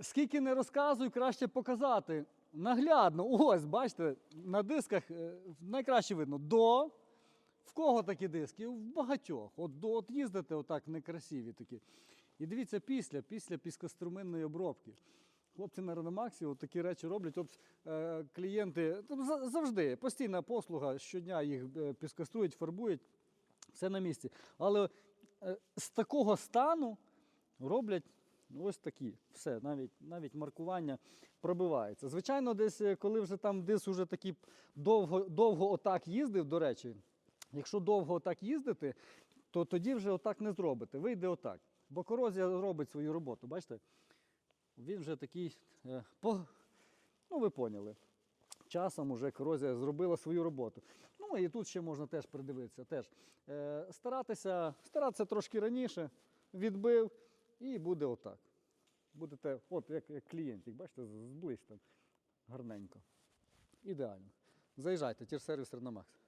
Скільки не розказуй, краще показати. Наглядно, ось, бачите, на дисках е, найкраще видно до. В кого такі диски? В багатьох. От, до, от їздите отак некрасиві такі. І дивіться після, після піскоструменної обробки. Хлопці на Реномаксі от такі речі роблять. От, е, клієнти завжди постійна послуга, щодня їх е, піскострують, фарбують, все на місці. Але е, з такого стану роблять ось такі. Все, навіть, навіть маркування пробивається. Звичайно, десь, е, коли вже там дис уже такий довго, довго отак їздив, до речі, якщо довго отак їздити, то тоді вже отак не зробите. Вийде отак. Бо корозія робить свою роботу. Бачите? Він вже такий. Е, по... Ну, ви поняли. Часом уже корозія зробила свою роботу. Ну і тут ще можна теж придивитися. Теж. Е, старатися, старатися трошки раніше, відбив, і буде отак. Будете, от як, як клієнтик, бачите, зблизь там гарненько. Ідеально. Заїжджайте, тірсервіс Реномакс.